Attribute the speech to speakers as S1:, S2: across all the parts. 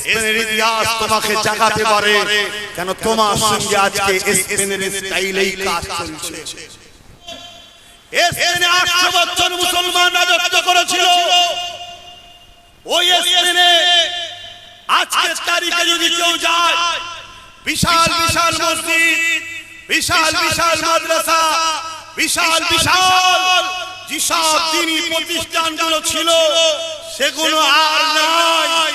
S1: স্পেনের ইতিহাস তোমাকে জাগাতে পারে। কেন তোমার সঙ্গে আজকে স্পেনের স্টাইলেই কাজ চলছে।
S2: স্পেনে আটশো বছর মুসলমান রাজত্ব করেছিল। ওই স্পেনে আজকের তারিখে যদি কেউ যায়
S1: বিশাল বিশাল মসজিদ বিশাল বিশাল মাদ্রাসা বিশাল বিশাল
S2: যেসব দিনই প্রতিষ্ঠানগুলো ছিল সেগুলো আর নাই।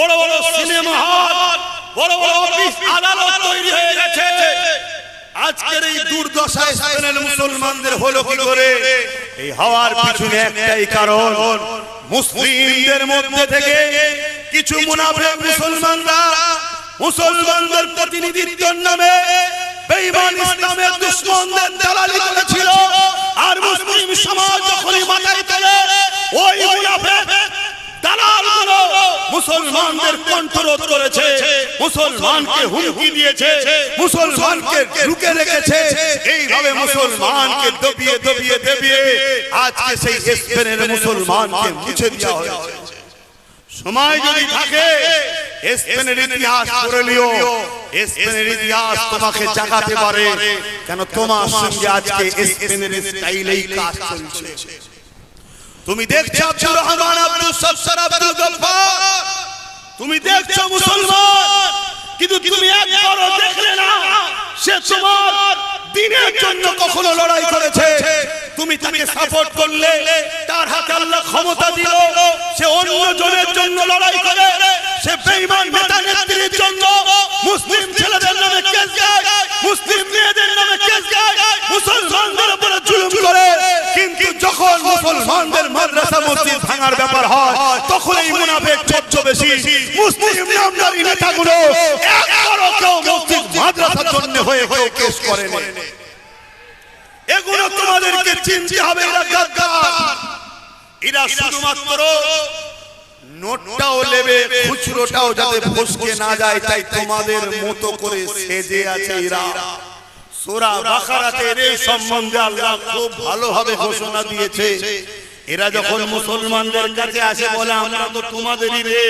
S2: বড় বড় সিনেমা হল বড় বড় অফিস আদালত তৈরি হয়ে গেছে।
S1: আজকের এই দুর্দশা স্পেনের মুসলমানদের হলো কি করে? এই হওয়ার পিছনে একটাই কারণ মুসলিমদের মধ্যে থেকে কিছু মুনাফিক মুসলমানরা মুসলমানদের প্রতিনিধিত্বের নামে বেঈমান ইসলামের দুশমনদের দালালি করেছিল।
S2: আর মুসলিম সমাজ যখনই মাথায় তোলে ওই মুনাফিক দালালগুলো মুসলমানদের কণ্ঠরোধ করেছে মুসলমানকে হুমকি দিয়েছে
S1: মুসলমানকে ঢুকে রেখেছে এইভাবে মুসলমানকে দবিয়ে দবিয়ে দবিয়ে আজকে সেই স্পেনের মুসলমানকে মুছে দেওয়া হয়েছে। সময় যদি থাকে স্পেনের ইতিহাস পড়ে লিও স্পেনের ইতিহাস তোমাকে জাগাতে পারে। কেন তোমার সঙ্গে আজকে স্পেনের স্টাইলেই কাজ চলছে। তুমি দেখছ আব্দুর রহমান আব্দুল সত্তর আব্দুল গফফার?
S2: তুমি দেখছ মুসলমান? কিন্তু তুমি একবারও দেখলে না, সে তোমার দিনের জন্য কখনো লড়াই করেছে। তুমি তাকে সাপোর্ট করলে, তার হাতে আল্লাহ ক্ষমতা দিল, সে অন্য জনের জন্য লড়াই করে, সে বেঈমান নেতা নেত্রীর জন্য মুসলিম ছেলেদের নামে কেস গায় মুসলিম মেয়েদের নামে কেস গায় মুসলমানদের উপরে জুলুম করে।
S1: কিন্তু যখন মুসলমানদের মাদ্রাসা মসজিদ ভাঙার ব্যাপার হয়, তখন এই মুনাফেক চচ্চ বেশি। মুসলিম নামদারি নেতাগুলো একবারও কেউ মসজিদ, মাদ্রাসার জন্য হয়ে হয়ে কেস করে
S2: এগুলো তোমাদেরকে চিনতে হবে, এরা গাদ্দার। এরা শুধুমাত্র
S1: নোটটাও নেবে, খুচরোটাও যাতে ফসকে না যায়, তাই তোমাদের মতো করে সেজে আছে এরা।
S2: সূরা বাকারাতে এই সম্বন্ধে আল্লাহ খুব ভালোভাবে ঘোষণা দিয়েছে। এরা যখন মুসলমানদের কাছে আসে, বলে, আমরা তো তোমাদেরই রে।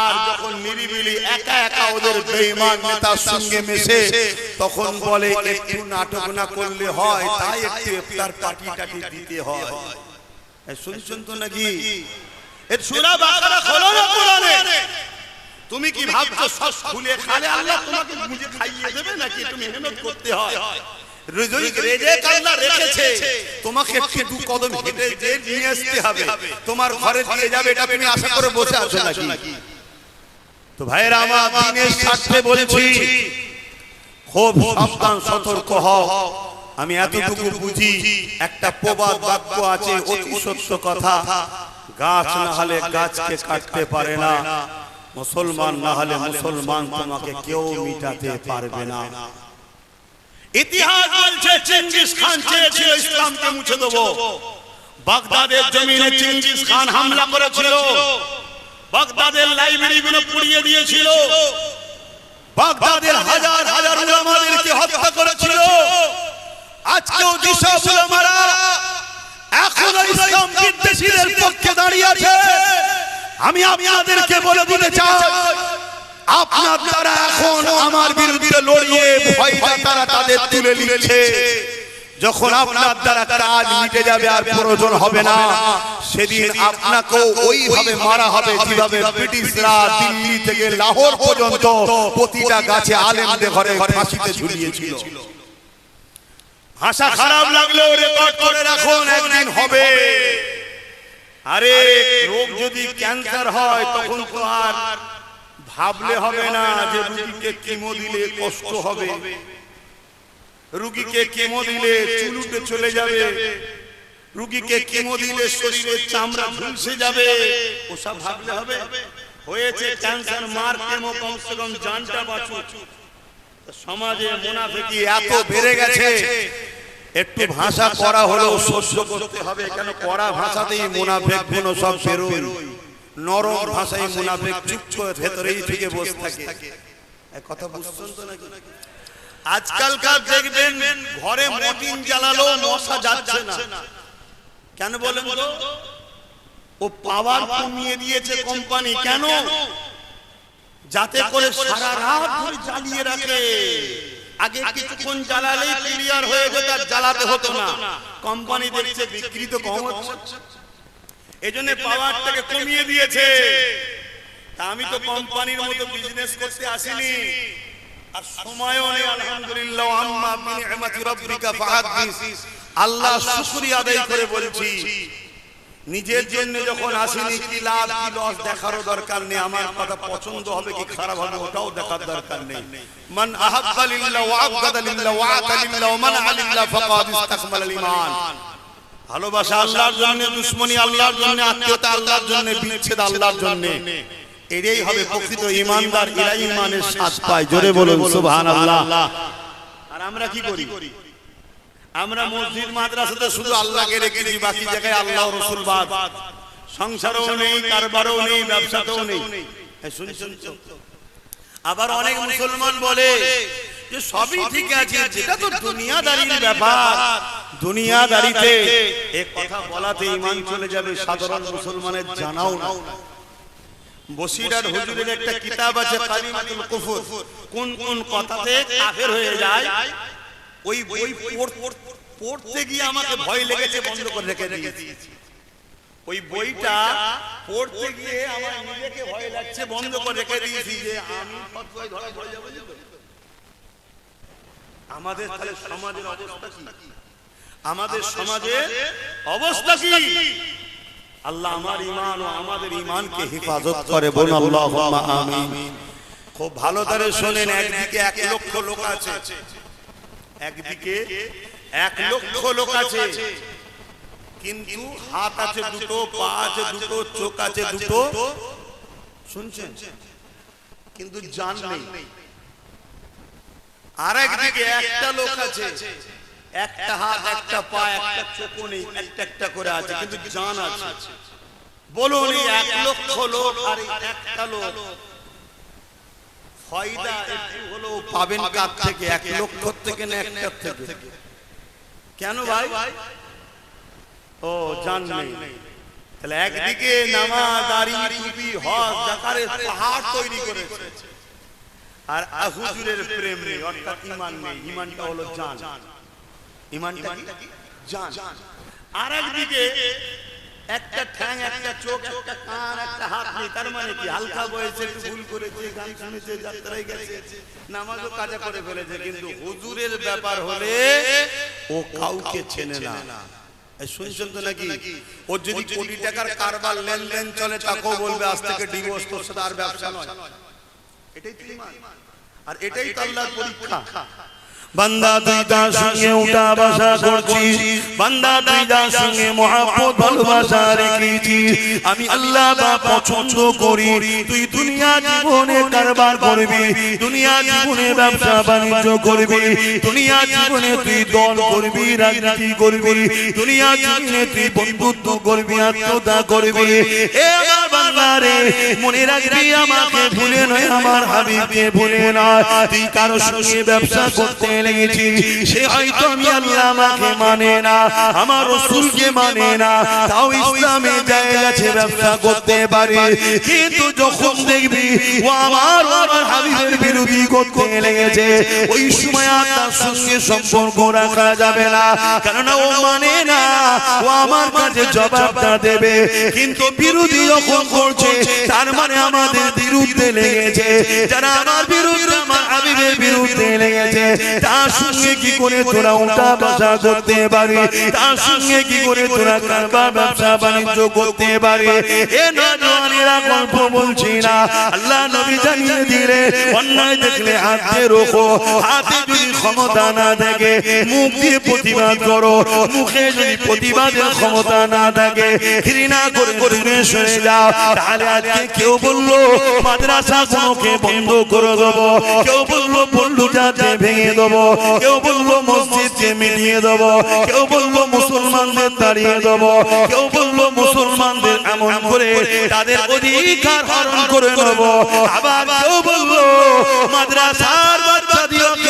S2: আর যখন নিরিবিলি একা একা ওদের
S1: বেঈমান নেতার সঙ্গে মেশে, তখন বলে, একটু নাটক না করলে হয়, তাই একটু ইফতার পার্টি টাটি দিতে হয়। শুনছেন তো নাকি?
S2: এর সূরা বাকারা না কোরআনে? তুমি কি ভাবছ সব খুলে খালে আল্লাহ তোমাকে বুঝে খাইয়ে দেবে নাকি? মেহনত করতে হয়।
S1: রেখেছে। তোমাকে একটু কদম হেঁটে যে নিয়ে আসতে হবে। তোমার ঘরে দিয়ে যাবে এটা তুমি আশা করে বসে আছো নাকি? তো ভাইরা আমার দিনের স্বার্থে বলছি খুব সাবধান সতর্ক হও। আমি এতটুকু বুঝি একটা প্রবাদ বাক্য আছে অতি সত্য কথা। গাছ না হলে গাছকে কাটতে পারে না। মুসলমান না হলে মুসলমান তোমাকে কেউ মিটাতে পারবে না।
S2: ইতিহাস বলছে চেঙ্গিস খান চেয়েছিল ইসলামকে মুছে দেবো। বাগদাদের জমিনে চেঙ্গিস খান হামলা করেছিল। বাগদাদের লাইব্রেরি গুলো পুড়িয়ে দিয়েছিল।
S1: বাগদাদের হাজার হাজার উলামাদেরকে হত্যা করেছিল। আজকেও যেসব উলামারা এখনও ইসলাম বিদ্বেষীদের পক্ষে দাঁড়িয়ে আছে। আমি আপনাদেরকে বলে দিতে চাই। আপনার এখন আমার বিরুদ্ধে লড়িয়ে ভয়টা তারা তাদের তুলে নিচ্ছে। যখন আপনার দ্বারা কাজ মিটে যাবে আর প্রয়োজন হবে না। সেদিন আপনাকেও ওইভাবে মারা হবে যেভাবে ব্রিটিশরা দিল্লি থেকে লাহোর পর্যন্ত প্রতিটা গাছে আলেমদের ঘরে ফাঁসিতে ঝুলিয়েছিল।
S2: ভাষা খারাপ লাগলেও রেকর্ড করে রাখুন একদিন হবে।
S1: আরে রোগ যদি ক্যান্সার হয় তখন তো আর ভাবলে হবে না যে রুগীকে কেমো দিলে কষ্ট হবে। রুগীকে কেমো দিলে চুল উঠে চলে যাবে। রুগীকে কেমো দিলে শরীরের চামড়া ঝুলসে যাবে। ওসব ভাবলে হবে।
S2: হয়েছে ক্যান্সার মার কেমো কমসে কম জানটা বাঁচুক। সমাজে মুনাফিকি
S1: এত বেড়ে গেছে একটু ভাষা করা হলেও সহ্য করতে হবে কেন কড়া ভাষাতেই মুনাফেকগুলো সব বেরোয়। নরম ভাষায় মুনাফেক চুপ করে ভেতরেই থেকে বসে থাকে। কথা বুঝছেন তো নাকি?
S2: আজকালকার দেখবেন ঘরে মটিন জ্বালালো মশা যাচ্ছে না। কেন বলেন তো? ও পাওয়ার কমিয়ে দিয়েছে কোম্পানি কেন?
S1: যাতে করে সারা রাত ধরে জ্বালিয়ে রাখে। আগে কিছুক্ষণ জ্বালালেই ক্লিয়ার হয়ে যেত আর জ্বালাতে হতো না। কোম্পানি দেখছে বিক্রি তো কম হচ্ছে। এই জন্য পাওয়ারটাকে কমিয়ে দিয়েছে। তা আমি তো কোম্পানির মতো বিজনেস করতে আসিনি। আর সময়ও নেই আলহামদুলিল্লাহ। আম্মা বিনিআমাতি রাব্বিকা ফাহাদ্দিস আল্লাহ শুকরিয়া আদায় করে বলছি। নিজের জন্য যখন আসিনি কি লাভ কি লস দেখারও দরকার নেই আমার কথা পছন্দ হবে কি খারাপ হবে ওটাও দেখার দরকার নেই। মান আহাব্বা লিল্লাহ ওয়া আবগাদা লিল্লাহ ওয়া আতা লিল্লাহ ওয়া মানা লিল্লাহ ফাকাদ ইস্তাকমাল ঈমান। ভালোবাসা আল্লাহর জন্য দুশ্মনী আল্লাহর জন্য আত্মীয়তা আল্লাহর জন্য বিচ্ছেদ আল্লাহর জন্য। এটাই হবে প্রকৃত ইমানদার এরা ইমানের স্বাদ পায় জোরে বলুন সুবহানাল্লাহ। আর আমরা কি করি? আমরা মসজিদ মাদ্রাসাতে শুধু আল্লাহকে রেখেছি বাকি জায়গায় আল্লাহ রসুল বাদ। সংসারও নেই কারবারও নেই ব্যবসাতেও নেই। আবার অনেক মুসলমান বলে যে সবই ঠিক আছে যেটা তো দুনিয়াদারির ব্যাপার। দুনিয়াদারিতে এক কথা বলাতে ইমান চলে যাবে সাধারণ মুসলমানের জানাও না। বসিরার হুজুরের একটা কিতাব আছে কালিমাতুল কুফর। কোন কোন কথাতে কাফের হয়ে যায়? ওই বই পড়- পড়- পড়তে গিয়ে আমাকে ভয় লেগেছে বন্ধ করে রেখে দিয়েছি। ওই বইটা পড়তে গিয়ে আমার নিজেকে ভয় লাগছে বন্ধ করে রেখে দিয়েছি যে আমি ধরা পড়ে যাব আমাদের তাহলে সমাজের অবস্থা কি? আমাদের সমাজের অবস্থা কি? আল্লাহ আমার ইমান ও আমাদের ইমানকে হেফাজত করে বলুন আল্লাহুম্মা আমিন। খুব ভালো করে শোনেন একদিকে এক লক্ষ লোক আছে। একদিকে এক লক্ষ লোক আছে কিন্তু হাত আছে দুটো পা আছে দুটো চোখ আছে দুটো। শুনছেন? কিন্তু জান নেই। আর একদিকে একটা লোক আছে। একটা হাত একটা পা একটা চোখ নেই একটা একটা করে আছে কিন্তু জান আছে। বলুন এক লক্ষ লোক আর একটা লোক। ফয়দা একটু হলেও পাবেন কার থেকে? এক লক্ষ থেকে না একটা থেকে? কেন ভাই? ও জান নেই। তাহলে একদিকে নামাজ দাড়ি টুপি হজ জাকারের পাহাড় তৈরি করেছে। আর হুজুরের প্রেম নেই অর্থাৎ ইমান নেই। ইমানটা হলো জান। ইমানটা কি? জান। আর একদিকে একটা ঠ্যাং, একটা চোখ, একটা কান, একটা হাত নেই। তার মানে কি? হালকা বয়সে একটু ভুল করেছে, গান শুনেছে, যাত্রায় গেছে, নামাজও কাজা করে ফেলেছে, কিন্তু হুজুরের ব্যাপার হলে ও কাউকে চেনে না। শুনছেন তো নাকি? ওর যদি কোটি টাকার কারবার লেনদেন চলে, তাকেও বলবে, আজ থেকে ডিভোর্স তোর সাথে আর ব্যবসা নয়। এটাই তো আর এটাই তো আল্লাহর পরীক্ষা। বান্দা তুই তার সঙ্গে উঠা বাসা করছিস বান্দা তুই তার সঙ্গে মহাব্বত, ভালোবাসা রেখেছিস আমি আল্লাহ বা পছন্দ করি। তুই দুনিয়া জীবনে কারবার করবি। দুনিয়া জীবনে ব্যবসা বাণিজ্য করবি। দুনিয়া জীবনে তুই দল করবি, রাজনীতি করবি। দুনিয়া জীবনে তুই বন্ধুত্ব করবি আত্মতা করবি। এ আমার বাংলারে মনে রাখবি আমাকে ভুলে নয়, আমার হাবিবকে ভুলে নয়। তুই কারও সঙ্গে ব্যবসা করতে লেগেছি সে হয়তো আমি আল্লাহ আমাকে মানে না আমার রসুলকে মানে না তাও ইসলামে জায়গা আছে ব্যবসা করতে পারে। কিন্তু যখন দেখবি ও আমার আমার হাবিবের বিরোধী করতে লেগেছে। ওই সময় আর তার সঙ্গে সম্পর্ক রাখা যাবে না। কেননা ও মানে না ও আমার কাছে জবাবটা দেবে। কিন্তু বিরোধী যখন করছে তার মানে আমাদের বিরুদ্ধে লেগেছে। যারা আমার বিরুদ্ধে আমার হাবিবের বিরুদ্ধে লেগেছে। তার সঙ্গে কি করে তোরা উল্টা বাসা করতে পারে? তার সঙ্গে কি করে তোরা কারবার ব্যবসা বাণিজ্য করতে পারে? এ নজওয়ানেরা গল্প বলছি না। আল্লাহ নবী জানিয়ে দিলে, অন্যায় দেখলে হাতে রোখো। হাতে যদি ক্ষমতা না থাকে, মুখ দিয়ে প্রতিবাদ করো। মুখে যদি প্রতিবাদের ক্ষমতা না থাকে, ঘৃণা করে করে সরে যাও। তাহলে আজকে কেউ বলল, মাদ্রাসা গুলোকে বন্ধ করে দেবো। কেউ বলল যাতে ভেঙে দেবো। কেউ বলল, মসজিদকে মিলিয়ে দেবো। কেউ বলল, মুসলমানদের দাঁড়িয়ে দেবো। কেউ বলল, মুসলমানদের এমন করে তাদের অধিকার হরণ করে নেব। আবার কেউ বলব মাদ্রাসার বাচ্চা দিওকে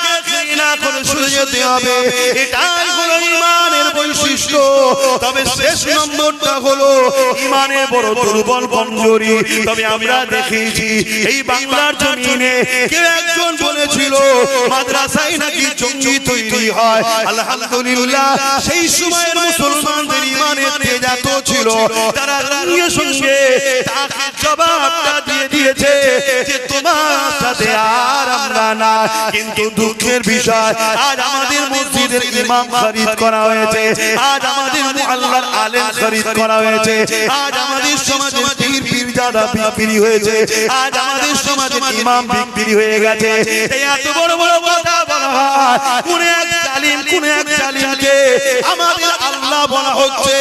S1: করে সরে যেতে হবে এটাই হলো ইমানের বৈশিষ্ট্য। তবে শেষ নম্বরটা হলো ইমানের বড় দুর্বল কমজোরি তবে আমরা দেখেছি এই বাংলার জমিনে কেউ একজন বলেছিল মাদ্রাসায় নাকি জঙ্গি তৈরি হয়? আলহামদুলিল্লাহ সেই সময়ের মুসলমানদের ইমানের তেজ এত ছিল। তারা সঙ্গে জবাবটা দিয়েছে যে তোমার সাথে আর আমরা না। কিন্তু দুঃখের বিষয়, আজ আমাদের মসজিদের ইমাম খরিদ করা হয়েছে। আজ আমাদের মুআল্লার আলেম খরিদ করা হয়েছে। আজ আমাদের সমাজের পীর, পীরজাদা বিক্রি হয়েছে। আজ আমাদের সমাজের ইমাম বিক্রি হয়ে গেছে। এত বড় বড় কথা বলা হয়। কোন এক জালিম, কোন এক জালিমকে আমাদের হচ্ছে।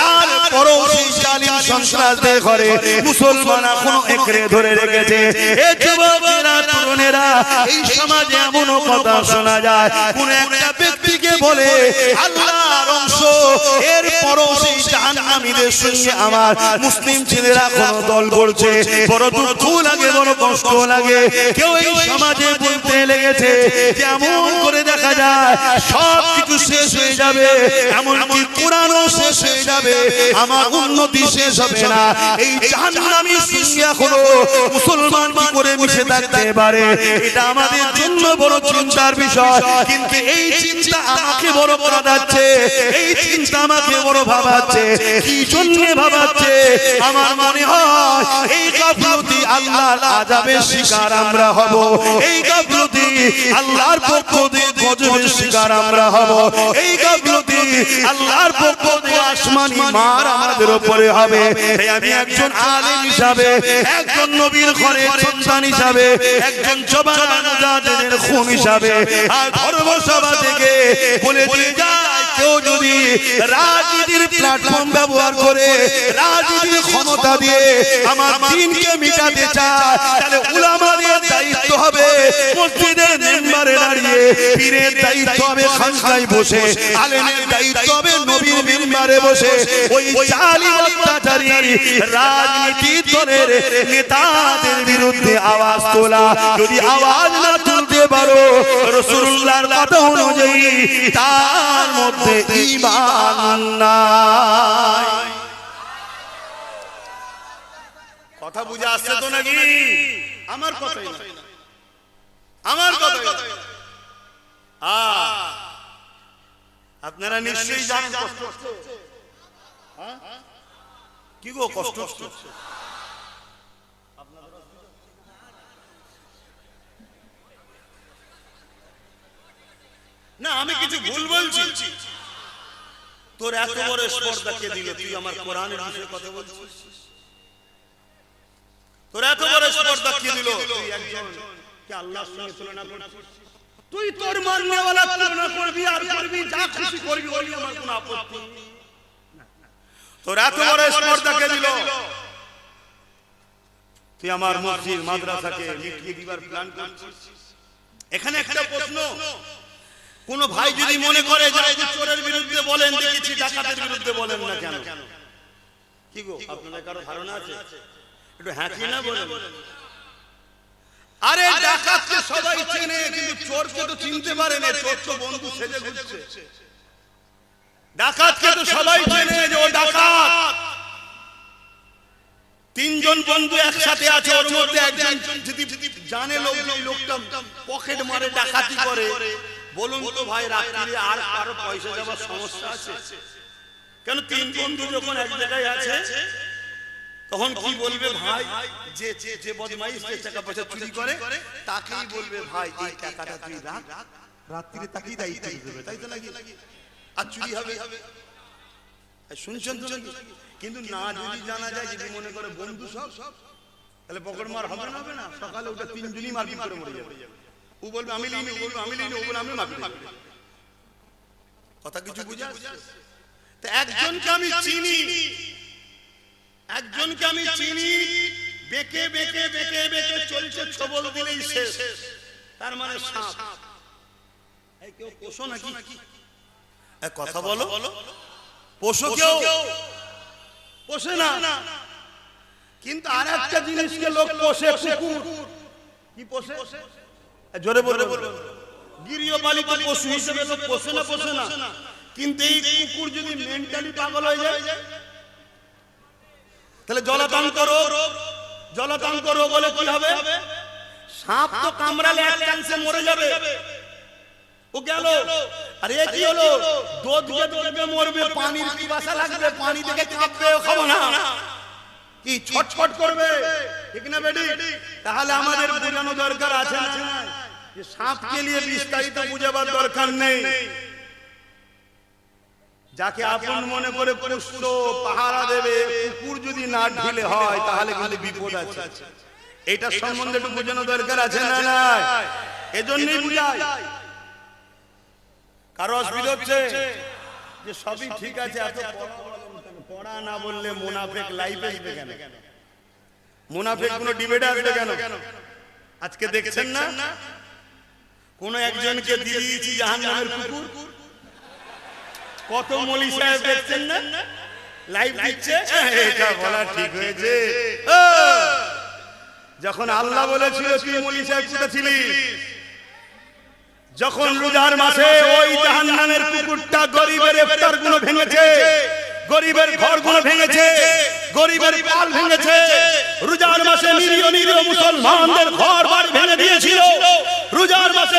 S1: তার পরও সেই জালিম সন্ত্রাসদের ঘরে মুসলমান এখনও একরে ধরে রেখেছে। এ যুবকেরা, তরুণেরা, এই সমাজে এমনও কথা শোনা যায়। কোন একটা ব্যক্তিকে বলে আল্লাহর অংশ পরও সেই জাহান্নামীদের সঙ্গে আমার মুসলিম ছেলেরা কোন দল করছে বড় দুঃখ লাগে, বড় কষ্ট লাগে। কেউ এই সমাজে বলতে লেগেছে যে এমন করে দেখা যায়, সব কিছু শেষ হয়ে যাবে। এমনকি কোরআনও শেষ হয়ে যাবে। আমার উন্নতি শেষ হবে না। এই জাহান্নামী সঙ্গে এখনও মুসলমান কি করে মিশে থাকতে পারে? এটা আমাদের জন্য বড় চিন্তার বিষয়। কিন্তু এই চিন্তা আমাকে বড় কাঁদাচ্ছে এই চিন্তা আমাকে বড় ভাবাচ্ছে, কি জন্য ভাবাচ্ছে? আমার মনে হয় এই গাফলতি আল্লাহর আযাবের শিকার আমরা হব। এই গাফলতি আল্লাহর পক্ষ দিয়ে গজবের শিকার আমরা হব। এই গাফলতি আল্লাহর পক্ষ দিয়ে আসমানি মার আমাদের উপরে হবে। আমি একজন আলেম হিসাবে, একজন নবীর ঘরে সন্তান হিসাবে, একজন জবান মুজাহিদের খুন হিসাবে, আর ধর্মসভা থেকে বলে দিয়ে যায় কেউ যদি রাজনীতির প্ল্যাটফর্ম ব্যবহার করে, রাজনীতির ক্ষমতা দিয়ে আমার দিনকে মিটাতে চায়, তাহলে উলামাদের দায়িত্ব হবে মসজিদের মেম্বারে দাঁড়িয়ে, পীরের দায়িত্ব হবে বসে, আলেমের দায়িত্ব হবে নবীর মেম্বারে বসে। ওই জালিম অত্যাচারী রাজনীতি দলের নেতাদের বিরুদ্ধে আওয়াজ তোলা, যদি আওয়াজ না তুলতে পারো রসুল্লাহর কথা অনুযায়ী তার মধ্যে নাই।
S3: কথা বুঝে আসছে তো নাকি? আমার কথাই না। আমার কথাই না। আ, আপনারা নিশ্চয়ই জানেন কষ্ট হ্যাঁ? কি গো কষ্ট হচ্ছে? না আমি কিছু ভুল বলছি। তোর এত বড় স্পর্ধা কে দিল? তুই আমার কোরআনের বিষয়ে কথা বলছিস? তোর এত বড় স্পর্ধা কে দিল? তুই একজন কে আল্লাহর সঙ্গে তুলনা করছিস? তুই তোর মাননেওয়ালা তুলনা করবি আর করবি যা খুশি করবি আমার কোনো আপত্তি তোর এত বড় স্পর্ধা কে দিল? তুই আমার মসজিদ মাদ্রাসাকে মিটিয়ে দিবার প্ল্যান করছিস? এখানে একটা প্রশ্ন। কোন ভাই যদি মনে করে যে চোরের বিরুদ্ধে বলেন দেখেছি ডাকাতের বিরুদ্ধে বলেন না কেন? কি গো আপনাদের কারও ধারণা আছে? একটু হ্যাঁকি না বলেন। আরে ডাকাতকে সবাই চেনে কিন্তু চোরকে তো চিনতে পারে না চোর তো বন্ধু সেজে ঘুরছে। ডাকাতকে তো সবাই চেনে যে ও ডাকাত। তিনজন বন্ধু একসাথে আছে ওর মধ্যে একজন যদি জানে লোক লোকটা পকেট মারে ডাকাতি করে। বলুন তো ভাই, রাত্রিরে আর কারও পয়সা দেওয়ার সমস্যা আছে? কেন তিন বন্ধু যখন এক জায়গায় আছে, তখন কি বলবে ভাই যে, যে- বদমাইশ, যে টাকা পয়সা চুরি করে, তাকেই বলবে ভাই এই টাকাটা তুই রাখ। রাত্রিরে তাকেই দায়িত্ব দেবে, তাই তো নাকি? আর চুরি হবে। শুনছেন তো নাকি? কিন্তু না, যদি জানা যায়, যদি মনে করে বন্ধু সব, তাহলে পকেট মার হবে না হবে না। সকালে ওটা তিনজনই মারপিট করে মরে যাবে।
S1: ও বলবে আমি লিনি ও বলবে আমি লিনি ও বলবে আমি কথা কিছু বুঝা তা একজনকে আমি চিনি একজনকে আমি চিনি বেঁকে বেঁকে বেঁকে বেঁকে চলছে ছবল দিলেই শেষ। তার মানে সাপ। এই কেউ পোষো নাকি?
S2: কথা বলো।
S1: পোষো কেউ? পোষে না। কিন্তু আর একটা জিনিসকে লোক পোষে কুকুর। কি পোষে। জোরে বলে গৃহপালিত পশু হিসেবে লোক পোষে না পোষে না। কিন্তু এই কুকুর যদি মেন্টালি পাগল হয়ে যায়, তাহলে রোগ। হলে কি হবে? সাপ তো কামড়ালে এক চান্সে মরে যাবে। ও গেল। আরে কি হলো? দুধ দেখে মরবে, পানির পিপাসা লাগবে, পানি থেকে কাঁপবে খাব না। কি ছটফট করবে? ঠিক না বেডি তাহলে আমাদের বোঝানো দরকার আছে না? সাপকে নিয়ে বিস্তারিত বুঝাবার দরকার নেই। যাকে আপন মনে করে পুষ্ট পাহারা দেবে কুকুর যদি না ঢিলে হয় তাহলে কিন্তু বিপদ আছে। এটা সম্বন্ধে একটু বোঝানো দরকার আছে না না এজন্যই বুঝাই। কারও অসুবিধা হচ্ছে যে সবই ঠিক আছে এত পড়া না বললে মুনাফেক লাইফে আসবে কেন? মুনাফেক কোনো ডিবেটে আসবে কেন? আজকে দেখছেন না? কোন একজনকে দিয়ে দিয়েছি জাহান নামের কুকুর। কত মলি সাহেব দেখছেন না? লাইভ দিচ্ছে? এটা বলা ঠিক হয়েছে। যখন আল্লাহ বলেছিল তুই মলি সাহেব কোথায় যখন রোজার মাসে ওই জাহান্নামের কুকুরটা গরিবের ইফতারগুলো ভেঙেছে গরিবের ঘরগুলো ভেঙেছে গরিবের পাল ভেঙেছে রোজার মাসে নিরীহ নিরীহ মুসলমানদের ঘর বাড়ি ভেঙে দিয়েছিল রোজার মাসে